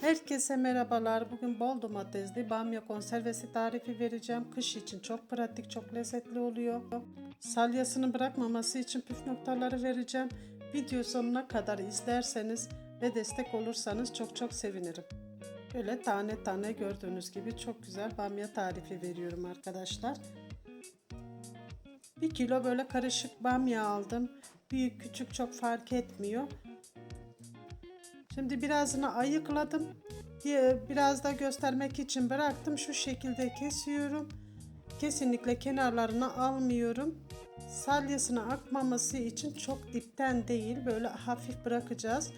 Herkese merhabalar. Bugün bol domatesli bamya konservesi tarifi vereceğim. Kış için çok pratik, çok lezzetli oluyor. Salyasını bırakmaması için püf noktaları vereceğim. Video sonuna kadar izlerseniz ve destek olursanız çok çok sevinirim. Böyle tane tane gördüğünüz gibi çok güzel bamya tarifi veriyorum arkadaşlar. Bir kilo böyle karışık bamya aldım. Büyük küçük çok fark etmiyor. Şimdi birazını ayıkladım. Biraz da göstermek için bıraktım. Şu şekilde kesiyorum. Kesinlikle kenarlarını almıyorum. Salyasını akmaması için çok dipten değil böyle hafif bırakacağız.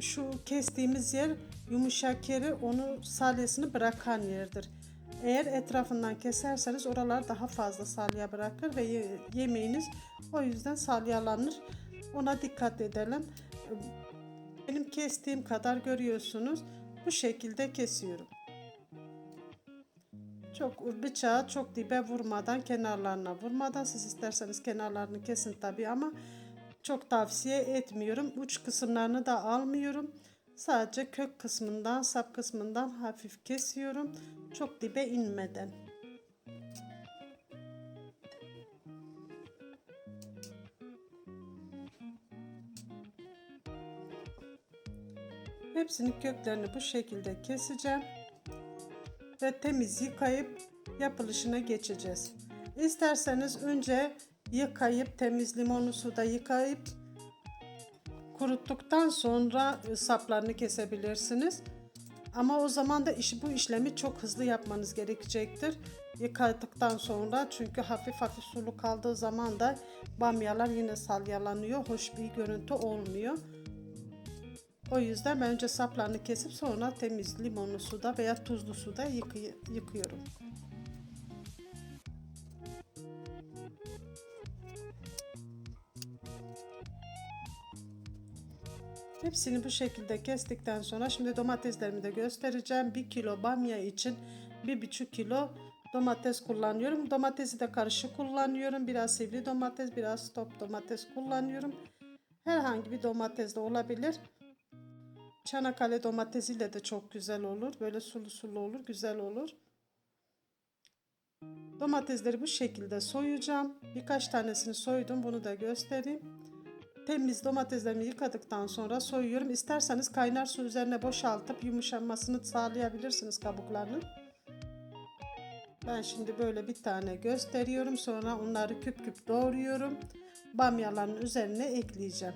Şu kestiğimiz yer yumuşak yeri onu salyasını bırakan yerdir. Eğer etrafından keserseniz oralar daha fazla salya bırakır ve ye- yemeğiniz o yüzden salyalanır. Ona dikkat edelim. Benim kestiğim kadar görüyorsunuz. Bu şekilde kesiyorum. Çok bıçağı çok dibe vurmadan, kenarlarına vurmadan siz isterseniz kenarlarını kesin tabi ama çok tavsiye etmiyorum. Uç kısımlarını da almıyorum. Sadece kök kısmından, sap kısmından hafif kesiyorum. Çok dibe inmeden. Hepsinin köklerini bu şekilde keseceğim. Ve temiz yıkayıp yapılışına geçeceğiz. İsterseniz önce yıkayıp temiz limonlu suda yıkayıp kuruttuktan sonra saplarını kesebilirsiniz. Ama o zaman da iş, bu işlemi çok hızlı yapmanız gerekecektir. Yıkadıktan sonra çünkü hafif hafif sulu kaldığı zaman da bamyalar yine salyalanıyor. Hoş bir görüntü olmuyor. O yüzden ben önce saplarını kesip sonra temiz limonlu suda veya tuzlu suda yıkay- yıkıyorum. Hepsini bu şekilde kestikten sonra şimdi domateslerimi de göstereceğim. 1 kilo bamya için 1,5 kilo domates kullanıyorum. Domatesi de karışık kullanıyorum. Biraz sivri domates, biraz top domates kullanıyorum. Herhangi bir domates de olabilir. Çanakkale domatesiyle de çok güzel olur. Böyle sulu sulu olur, güzel olur. Domatesleri bu şekilde soyacağım. Birkaç tanesini soydum. Bunu da göstereyim. Temiz domateslerimi yıkadıktan sonra soyuyorum. İsterseniz kaynar su üzerine boşaltıp yumuşamasını sağlayabilirsiniz kabuklarının. Ben şimdi böyle bir tane gösteriyorum. Sonra onları küp küp doğruyorum. Bamyaların üzerine ekleyeceğim.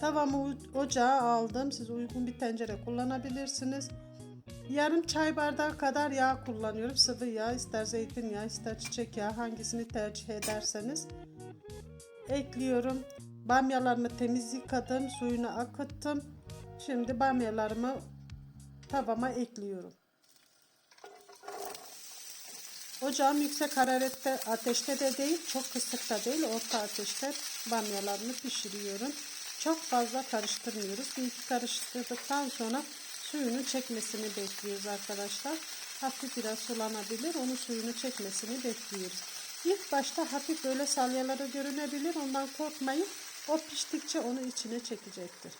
Tavamı ocağa aldım. Siz uygun bir tencere kullanabilirsiniz. Yarım çay bardağı kadar yağ kullanıyorum. Sıvı yağ, ister zeytinyağı, ister çiçek yağı hangisini tercih ederseniz. Ekliyorum. Bamyalarımı temiz yıkadım, suyunu akıttım. Şimdi bamyalarımı tavama ekliyorum. Ocağım yüksek hararette ateşte de değil, çok kısık da değil, orta ateşte bamyalarımı pişiriyorum. Çok fazla karıştırmıyoruz. Bir iki karıştırdıktan sonra suyunu çekmesini bekliyoruz arkadaşlar. Hafif biraz sulanabilir. Onun suyunu çekmesini bekliyoruz. İlk başta hafif böyle salyaları görünebilir. Ondan korkmayın. O piştikçe onu içine çekecektir.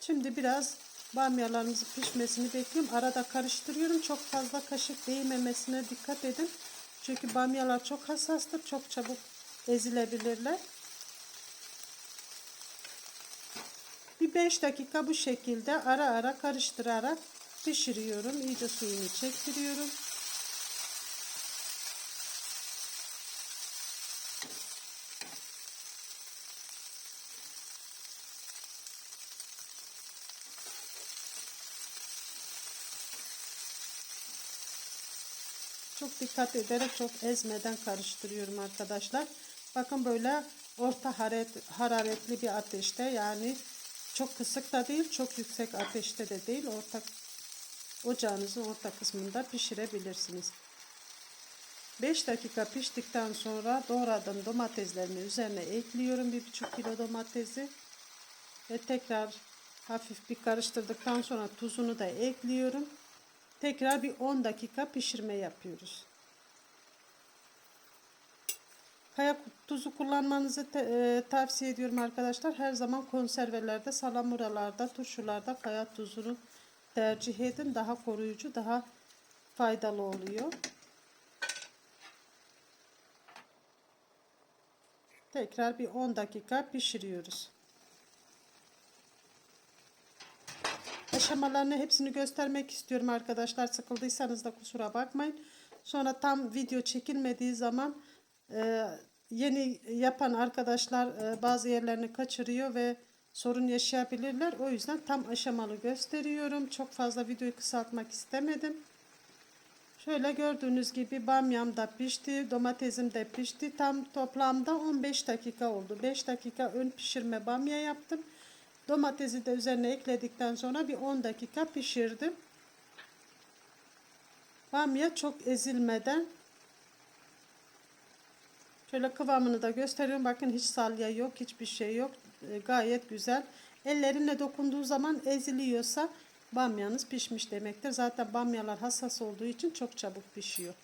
Şimdi biraz bamyalarımızın pişmesini bekliyorum. Arada karıştırıyorum. Çok fazla kaşık değmemesine dikkat edin. Çünkü bamyalar çok hassastır. Çok çabuk ezilebilirler. 5 dakika bu şekilde ara ara karıştırarak pişiriyorum. İyice suyunu çektiriyorum. Çok dikkat ederek çok ezmeden karıştırıyorum arkadaşlar. Bakın böyle orta hararet, hararetli bir ateşte yani çok kısık da değil, çok yüksek ateşte de değil. Orta ocağınızın orta kısmında pişirebilirsiniz. 5 dakika piştikten sonra doğradığım domateslerimi üzerine ekliyorum. 1,5 kilo domatesi ve tekrar Hafif bir karıştırdıktan sonra tuzunu da ekliyorum. Tekrar bir 10 dakika pişirme yapıyoruz. Kaya tuzu kullanmanızı te- e, tavsiye ediyorum arkadaşlar. Her zaman konservelerde, salamuralarda, turşularda kaya tuzunu tercih edin. Daha koruyucu, daha faydalı oluyor. Tekrar bir 10 dakika pişiriyoruz. Aşamalarını hepsini göstermek istiyorum arkadaşlar. Sıkıldıysanız da kusura bakmayın. Sonra tam video çekilmediği zaman e, yeni yapan arkadaşlar e, bazı yerlerini kaçırıyor ve sorun yaşayabilirler. O yüzden tam aşamalı gösteriyorum. Çok fazla videoyu kısaltmak istemedim. Şöyle gördüğünüz gibi bamyam da pişti, domatesim de pişti. Tam toplamda 15 dakika oldu. 5 dakika ön pişirme bamya yaptım. Domatesi de üzerine ekledikten sonra bir 10 dakika pişirdim. Bamya çok ezilmeden şöyle kıvamını da gösteriyorum. Bakın hiç salya yok, hiçbir şey yok. E, gayet güzel. Ellerinle dokunduğu zaman eziliyorsa bamyanız pişmiş demektir. Zaten bamyalar hassas olduğu için çok çabuk pişiyor.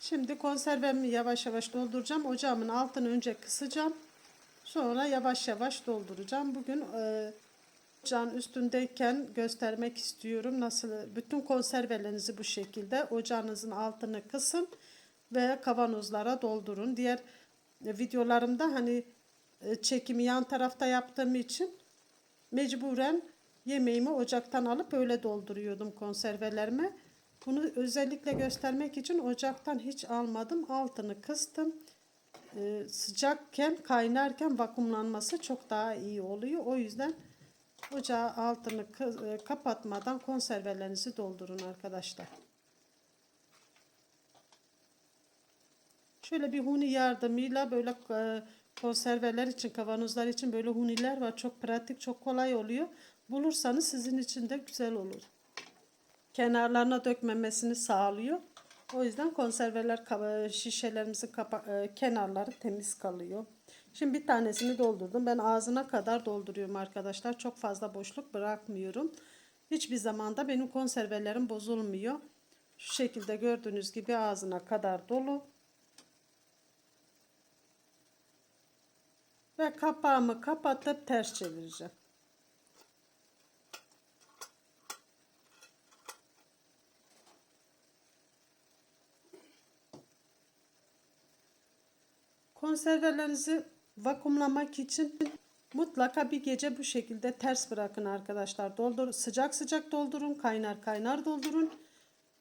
Şimdi konservemi yavaş yavaş dolduracağım. Ocağımın altını önce kısacağım. Sonra yavaş yavaş dolduracağım. Bugün e, ocağın üstündeyken göstermek istiyorum. Nasıl bütün konservelerinizi bu şekilde ocağınızın altını kısın ve kavanozlara doldurun. Diğer e, videolarımda hani e, çekimi yan tarafta yaptığım için mecburen yemeğimi ocaktan alıp öyle dolduruyordum konservelerime. Bunu özellikle göstermek için ocaktan hiç almadım. Altını kıstım. Ee, sıcakken kaynarken vakumlanması çok daha iyi oluyor. O yüzden ocağı altını e, kapatmadan konservelerinizi doldurun arkadaşlar. Şöyle bir huni yardımıyla böyle e, konserveler için, kavanozlar için böyle huniler var. Çok pratik, çok kolay oluyor. Bulursanız sizin için de güzel olur. Kenarlarına dökmemesini sağlıyor. O yüzden konserveler şişelerimizin e, kenarları temiz kalıyor. Şimdi bir tanesini doldurdum. Ben ağzına kadar dolduruyorum arkadaşlar. Çok fazla boşluk bırakmıyorum. Hiçbir zamanda benim konservelerim bozulmuyor. Şu şekilde gördüğünüz gibi ağzına kadar dolu. Ve kapağımı kapatıp ters çevireceğim. Konservelerinizi vakumlamak için mutlaka bir gece bu şekilde ters bırakın arkadaşlar. Doldur sıcak sıcak doldurun, kaynar kaynar doldurun.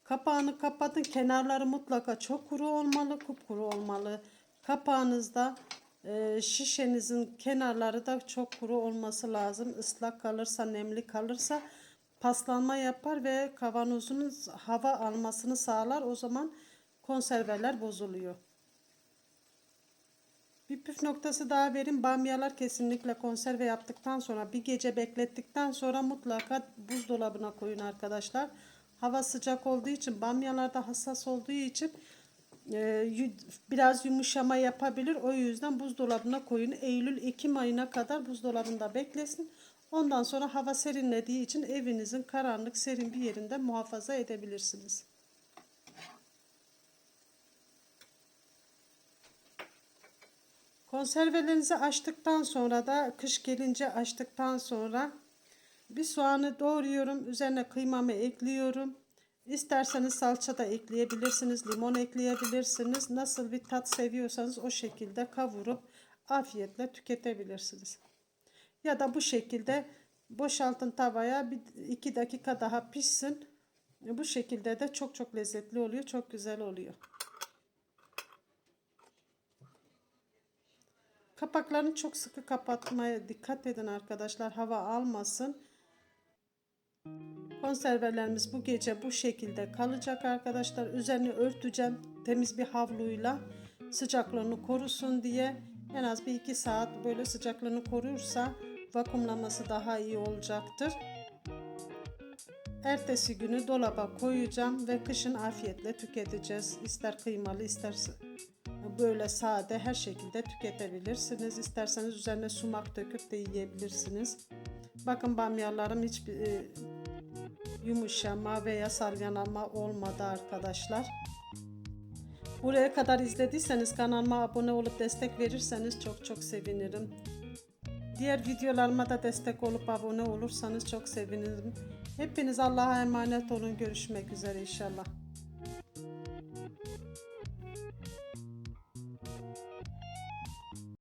Kapağını kapatın. Kenarları mutlaka çok kuru olmalı, kupkuru olmalı. Kapağınızda e, şişenizin kenarları da çok kuru olması lazım. Islak kalırsa, nemli kalırsa paslanma yapar ve kavanozunuz hava almasını sağlar. O zaman konserveler bozuluyor. Bir püf noktası daha vereyim. Bamyalar kesinlikle konserve yaptıktan sonra bir gece beklettikten sonra mutlaka buzdolabına koyun arkadaşlar. Hava sıcak olduğu için bamyalar da hassas olduğu için e, biraz yumuşama yapabilir. O yüzden buzdolabına koyun. Eylül-Ekim ayına kadar buzdolabında beklesin. Ondan sonra hava serinlediği için evinizin karanlık serin bir yerinde muhafaza edebilirsiniz. Konservelerinizi açtıktan sonra da kış gelince açtıktan sonra bir soğanı doğruyorum. Üzerine kıymamı ekliyorum. İsterseniz salça da ekleyebilirsiniz. Limon ekleyebilirsiniz. Nasıl bir tat seviyorsanız o şekilde kavurup afiyetle tüketebilirsiniz. Ya da bu şekilde boşaltın tavaya bir iki dakika daha pişsin. Bu şekilde de çok çok lezzetli oluyor. Çok güzel oluyor. Kapaklarını çok sıkı kapatmaya dikkat edin arkadaşlar. Hava almasın. Konservelerimiz bu gece bu şekilde kalacak arkadaşlar. Üzerini örteceğim temiz bir havluyla sıcaklığını korusun diye. En az bir iki saat böyle sıcaklığını korursa vakumlaması daha iyi olacaktır. Ertesi günü dolaba koyacağım ve kışın afiyetle tüketeceğiz. İster kıymalı ister böyle sade her şekilde tüketebilirsiniz. İsterseniz üzerine sumak döküp de yiyebilirsiniz. Bakın bamyalarım hiç e, yumuşama veya salyanama olmadı arkadaşlar. Buraya kadar izlediyseniz kanalıma abone olup destek verirseniz çok çok sevinirim. Diğer videolarıma da destek olup abone olursanız çok sevinirim. Hepiniz Allah'a emanet olun. Görüşmek üzere inşallah.